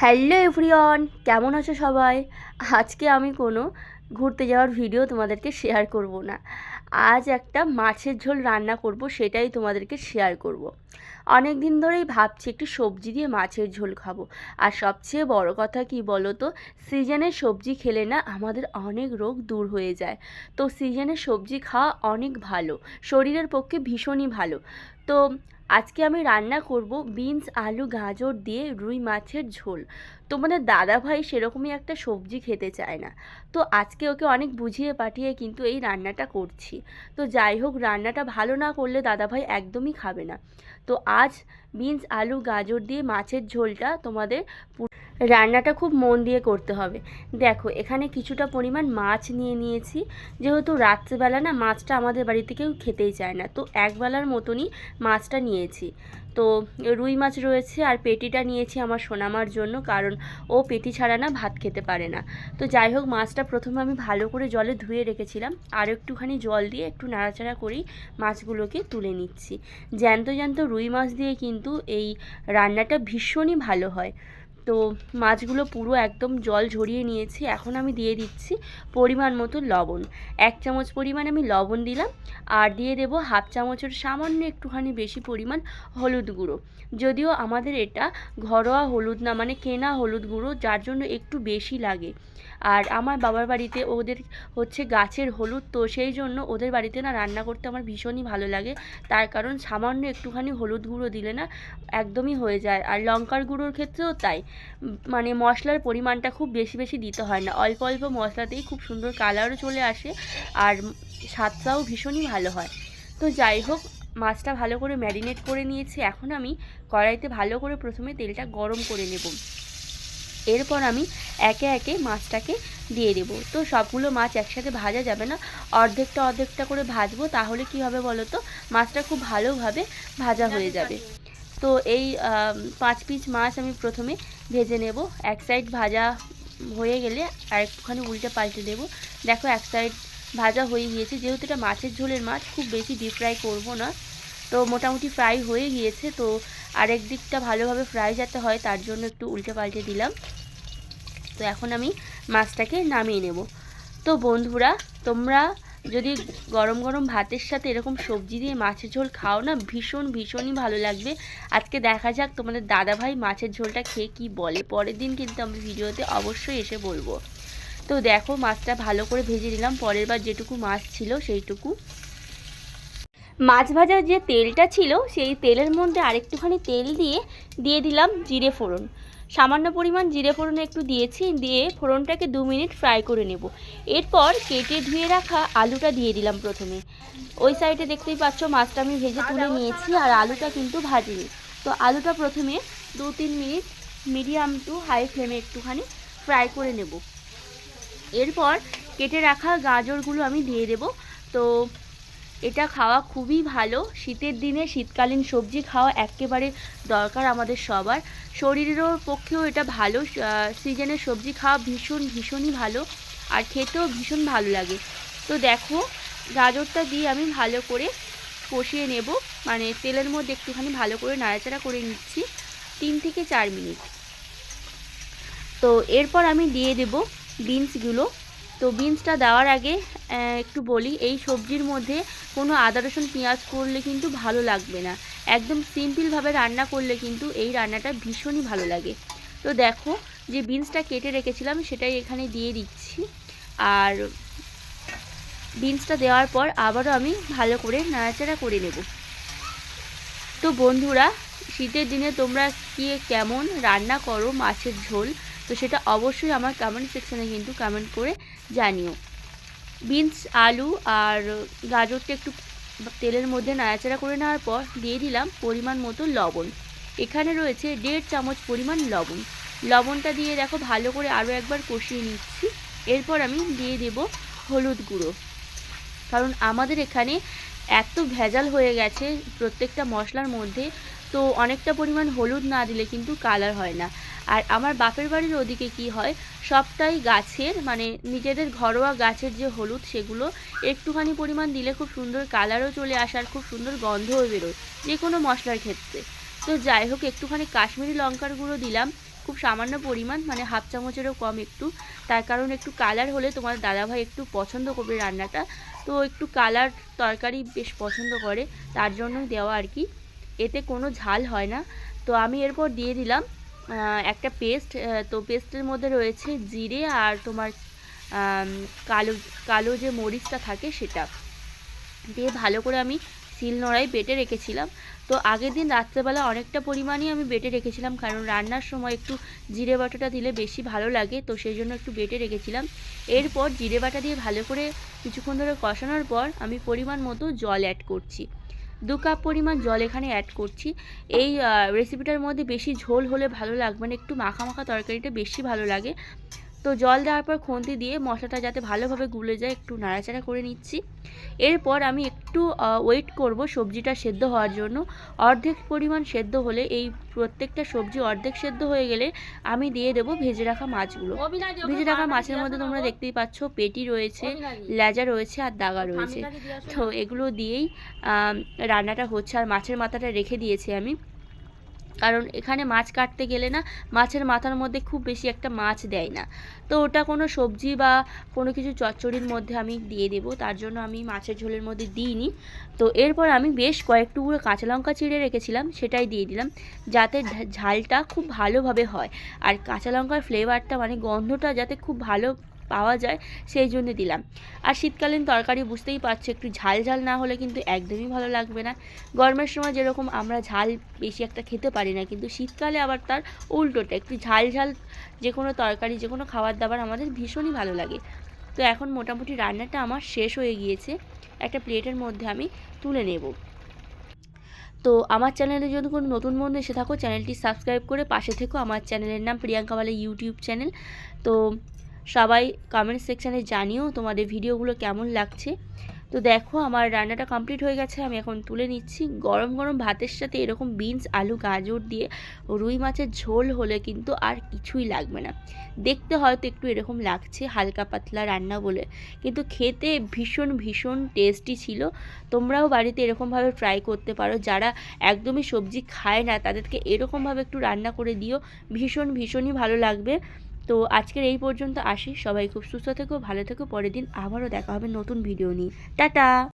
Hello everyone, কেমন আছো সবাই? আজকে আমি কোনো ঘুরতে যাওয়ার ভিডিও তোমাদেরকে শেয়ার করব না। আজ একটা মাছের ঝোল রান্না করব, সেটাই তোমাদেরকে শেয়ার করব। অনেক দিন ধরেই ভাবছি একটু সবজি দিয়ে মাছের ঝোল খাব। আর সবচেয়ে বড় কথা কি বলো তো সিজনের সবজি খেলে না আমাদের অনেক রোগ দূর হয়ে যায়। তো সিজনের সবজি খাওয়া অনেক ভালো, শরীরের পক্ষে ভীষণই ভালো। তো আজকে আমি রান্না করব বিনস, আলু, গাজর দিয়ে রুই মাছের ঝোল। তোমাদের দাদা ভাই সেরকমই একটা সবজি খেতে চায় না। তো আজকে ওকে অনেক বুঝিয়ে পাঠিয়ে কিন্তু এই রান্নাটা করছি। তো যাই হোক, রান্নাটা ভালো না করলে দাদা ভাই একদমই খাবে না। তো আজ বিনস, আলু, গাজর দিয়ে মাছের ঝোলটা তোমাদের রান্নাটা খুব মন দিয়ে করতে হবে। দেখো, এখানে কিছুটা পরিমাণ মাছ নিয়ে নিয়েছি। যেহেতু রাত্রেবেলা না মাছটা আমাদের বাড়িতে কেউ খেতেই চায় না, তো একবেলার মতনই মাছটা নিয়েছি। তো রুই মাছ রয়েছে আর পেটিটা নিয়েছি আমার সোনামার জন্য, কারণ ও পেটি ছাড়া না ভাত খেতে পারে না। তো যাই হোক, মাছটা প্রথমে আমি ভালো করে জলে ধুয়ে রেখেছিলাম। আর একটুখানি জল দিয়ে একটু নাড়াচাড়া করেই মাছগুলোকে তুলে নিচ্ছি। জ্যান্ত জ্যান্ত রুই মাছ দিয়ে কিন্তু এই রান্নাটা ভীষণই ভালো হয়। তো মাছগুলো পুরো একদম জল ঝরিয়ে নিয়েছি। এখন আমি দিয়ে দিচ্ছি পরিমাণ মতো লবণ। এক চামচ পরিমাণ আমি লবণ দিলাম আর দিয়ে দেবো হাফ চামচের সামান্য একটুখানি বেশি পরিমাণ হলুদ গুঁড়ো। যদিও আমাদের এটা ঘরোয়া হলুদ না মানে কেনা হলুদ গুঁড়ো, যার জন্য একটু বেশি লাগে। আর আমার বাবার বাড়িতে ওদের হচ্ছে গাছের হলুদ, তো সেই জন্য ওদের বাড়িতে না রান্না করতে আমার ভীষণই ভালো লাগে। তার কারণ সামান্য একটুখানি হলুদ গুঁড়ো দিলে না একদমই হয়ে যায়। আর লঙ্কার গুঁড়োর ক্ষেত্রেও তাই। মানে মশলার পরিমাণটা খুব বেশি বেশি দিতে হয় না। অল্প অল্প মশলাতেই খুব সুন্দর কালারও চলে আসে আর স্বাদটাও ভীষণই ভালো হয়। তো যাই হোক, মাছটা ভালো করে ম্যারিনেট করে নিয়েছি। এখন আমি কড়াইতে ভালো করে প্রথমে তেলটা গরম করে নেব। এরপর আমি একে একে মাছটাকে দিয়ে দেব। তো সবগুলো মাছ একসাথে ভাজা যাবে না। অর্ধেকটা অর্ধেকটা করে ভাজবো, তাহলে কি হবে বলো তো মাছটা খুব ভালোভাবে ভাজা হয়ে যাবে। তো এই পাঁচ পিস মাছ আমি প্রথমে ভেজে নেব। এক সাইড ভাজা হয়ে গেলে আর একটুখানি উল্টে পাল্টে দেবো। দেখো এক সাইড ভাজা হয়ে গিয়েছে। যেহেতু এটা মাছের ঝোলের মাছ, খুব বেশি ডিপ ফ্রাই করব না। তো মোটামুটি ফ্রাই হয়ে গিয়েছে। তো আরেক দিকটা ভালোভাবে ফ্রাই যাতে হয়, তার জন্য একটু উল্টে পাল্টে দিলাম। তো এখন আমি মাছটাকে নামিয়ে নেব। তো বন্ধুরা, তোমরা যদি গরম গরম ভাতের সাথে এরকম সবজি দিয়ে মাছের ঝোল খাও না, ভীষণ, ভীষণই ভালো লাগবে। আজকে দেখা যাক তোমাদের দাদা ভাই মাছের ঝোলটা খেয়ে কি বলে। পরের দিন কিন্তু আমি ভিডিওতে অবশ্যই এসে বলব। তো দেখো মাছটা ভালো করে ভেজে নিলাম। পরের বার যেটুকু মাছ ছিল সেইটুকু। মাছ ভাজার যে তেলটা ছিল, সেই তেলের মধ্যে আরেকটুখানি তেল দিয়ে দিয়ে দিলাম জিরে ফোড়ন। সামান্য পরিমাণ জিরে ফোড়ন একটু দিয়েছি, দিয়ে ফোড়নটাকে দু মিনিট ফ্রাই করে নেব। এরপর কেটে ধুয়ে রাখা আলুটা দিয়ে দিলাম প্রথমে। ওই সাইডে দেখতেই পাচ্ছ মাছটা আমি ভেজে তুলে নিয়েছি, আর আলুটা কিন্তু ভাজিনি। তো আলুটা প্রথমে দু তিন মিনিট মিডিয়াম টু হাই ফ্লেমে একটুখানি ফ্রাই করে নেব। এরপর কেটে রাখা গাজরগুলো আমি দিয়ে দেব। তো এটা খাওয়া খুবই ভালো। শীতের দিনে শীতকালীন সবজি খাওয়া একেবারে দরকার আমাদের সবার। শরীরেরও পক্ষেও এটা ভালো। সিজনের সবজি খাওয়া ভীষণ, ভীষণই ভালো। আর খেতেও ভীষণ ভালো লাগে। তো দেখো, গাজরটা দিয়ে আমি ভালো করে কষিয়ে নেব। মানে তেলের মধ্যে একটুখানি ভালো করে নাড়াচাড়া করে নিচ্ছি। তিন থেকে চার মিনিট। তো এরপর আমি দিয়ে দেব বিনসগুলো। তো বিনসটা দেওয়ার আগে একটু বলি, এই সবজির মধ্যে কোনো আদা, রসুন, পেঁয়াজ করলে কিন্তু ভালো লাগবে না। একদম সিম্পলভাবে রান্না করলে কিন্তু এই রান্নাটা ভীষণই ভালো লাগে। তো দেখো, যে বিনসটা কেটে রেখেছিলাম, সেটাই এখানে দিয়ে দিচ্ছি। আর বিনসটা দেওয়ার পর আবারও আমি ভালো করে নাড়াচাড়া করে নেব। তো বন্ধুরা, শীতের দিনে তোমরা কি কেমন রান্না করো মাছের ঝোল? তো সেটা অবশ্যই আমার কমেন্ট সেকশনে কিন্তু কমেন্ট করে জানিও। বিনস, আলু আর গাজরটা একটু তেলের মধ্যে নাড়াচাড়া করে নেওয়ার পর দিয়ে দিলাম পরিমাণ মতো লবণ। এখানে রয়েছে দেড় চামচ পরিমাণ লবণ। লবণটা দিয়ে দেখো ভালো করে আরও একবার কষিয়ে নিচ্ছি। এরপর আমি দিয়ে দেব হলুদ গুঁড়ো। কারণ আমাদের এখানে এত ভেজাল হয়ে গেছে প্রত্যেকটা মশলার মধ্যে, তো অনেকটা পরিমাণ হলুদ না দিলে কিন্তু কালার হয় না। আর আমার বাপের বাড়ির ওদিকে কি হয়, সবটাই গাছের মানে নিজেদের ঘরোয়া গাছের যে হলুদ সেগুলো একটুখানি পরিমাণ দিলে খুব সুন্দর কালারও চলে আসে আর খুব সুন্দর গন্ধও বেরোয়, যে কোনো মশলার ক্ষেত্রে। তো যাই হোক, একটুখানি কাশ্মীরি লঙ্কার গুঁড়ো দিলাম, খুব সামান্য পরিমাণ মানে হাফ চামচেরও কম একটু। তার কারণ একটু কালার হলে তোমার দাদাভাই একটু পছন্দ করবে রান্নাটা, তো একটু কালার তরকারি বেশ পছন্দ করে, তার জন্যই দেওয়া আর কি। এতে কোনো ঝাল হয় না। তো আমি এরপর দিয়ে দিলাম একটা পেস্ট তো পেস্টের মধ্যে রয়েছে জিরে আর তোমার কালো কালো যে মরিচটা থাকে সেটা। দিয়ে ভালো করে আমি শিল নোড়ায় বেটে রেখেছিলাম। তো আগের দিন রাত্রেবেলা অনেকটা পরিমাণই আমি বেটে রেখেছিলাম, কারণ রান্নার সময় একটু জিরে বাটাটা দিলে বেশি ভালো লাগে, তো সেই জন্য একটু বেটে রেখেছিলাম। এরপর জিরে বাটা দিয়ে ভালো করে কিছুক্ষণ ধরে কষানোর পর আমি পরিমাণ মতো জল অ্যাড করছি। দু কাপ পরিমাণ জল এখানে অ্যাড করছি। এই রেসিপিটার মধ্যে বেশি ঝোল হলে ভালো লাগবে না, একটু মাখা মাখা তরকারিটা বেশি ভালো লাগে। তো জল দেওয়ার পর খুন্তি দিয়ে মশলাটা যাতে ভালোভাবে গুলে যায় একটু নাড়াচাড়া করে নিচ্ছি। এরপর আমি একটু ওয়েট করব সবজিটা সেদ্ধ হওয়ার জন্য। অর্ধেক পরিমাণ সেদ্ধ হলে এই প্রত্যেকটা সবজি অর্ধেক সেদ্ধ হয়ে গেলে আমি দিয়ে দেবো ভেজে রাখা মাছগুলো। ভেজে রাখা মাছের মধ্যে তোমরা দেখতেই পাচ্ছ পেটি রয়েছে লেজা রয়েছে আর দাগা রয়েছে। তো এগুলো দিয়েই রান্নাটা হচ্ছে। আর মাছের মাথাটা রেখে দিয়েছি আমি। কারণ এখানে মাছ কাটতে গেলে না মাছের মাথার মধ্যে খুব বেশি একটা মাছ দেয় না। তো ওটা কোনো সবজি বা কোনো কিছু চচ্চড়ির মধ্যে আমি দিয়ে দেবো, তার জন্য আমি মাছের ঝোলের মধ্যে দিইনি। তো এরপর আমি বেশ কয়েক টুকরো কাঁচা লঙ্কা চিড়ে রেখেছিলাম, সেটাই দিয়ে দিলাম, যাতে ঝালটা খুব ভালোভাবে হয়। আর কাঁচা লঙ্কার ফ্লেভারটা মানে গন্ধটা যাতে খুব ভালো পাওয়া যায়, সেই জন্য দিলাম। আর শীতকালীন তরকারি বুঝতেই পারছ, একটু ঝাল ঝাল না হলে কিন্তু একদমই ভালো লাগবে না। গরমের সময় যেরকম আমরা ঝাল বেশি একটা খেতে পারি না, কিন্তু শীতকালে আবার তার উল্টোটা, একটু ঝাল ঝাল যে কোনো তরকারি, যে কোনো খাবার দাবার আমাদের ভীষণই ভালো লাগে। তো এখন মোটামুটি রান্নাটা আমার শেষ হয়ে গিয়েছে, একটা প্লেটের মধ্যে আমি তুলে নেব। তো আমার চ্যানেলে যদি কোনো নতুন বন্ধু এসে থাকো, চ্যানেলটি সাবস্ক্রাইব করে পাশে থেকো। আমার চ্যানেলের নাম প্রিয়াঙ্কা বালা ইউটিউব চ্যানেল। তো সবাই কমেন্ট সেকশানে জানিও তোমাদের ভিডিওগুলো কেমন লাগছে। তো দেখো আমার রান্নাটা কমপ্লিট হয়ে গেছে, আমি এখন তুলে নিচ্ছি। গরম গরম ভাতের সাথে এরকম বিনস আলু, গাজর দিয়ে রুই মাছের ঝোল হলে কিন্তু আর কিছুই লাগবে না। দেখতে হয়তো একটু এরকম লাগছে হালকা পাতলা রান্না বলে, কিন্তু খেতে ভীষণ ভীষণ টেস্টি ছিল। তোমরাও বাড়িতে এরকমভাবে ট্রাই করতে পারো। যারা একদমই সবজি খায় না, তাদেরকে এরকমভাবে একটু রান্না করে দিও, ভীষণ ভীষণই ভালো লাগবে। তো আজকের এই পর্যন্ত আসি। সবাই খুব সুস্থ থেকো, ভালো থেকো। পরের দিন আবারও দেখা হবে নতুন ভিডিও নিয়ে। টাটা!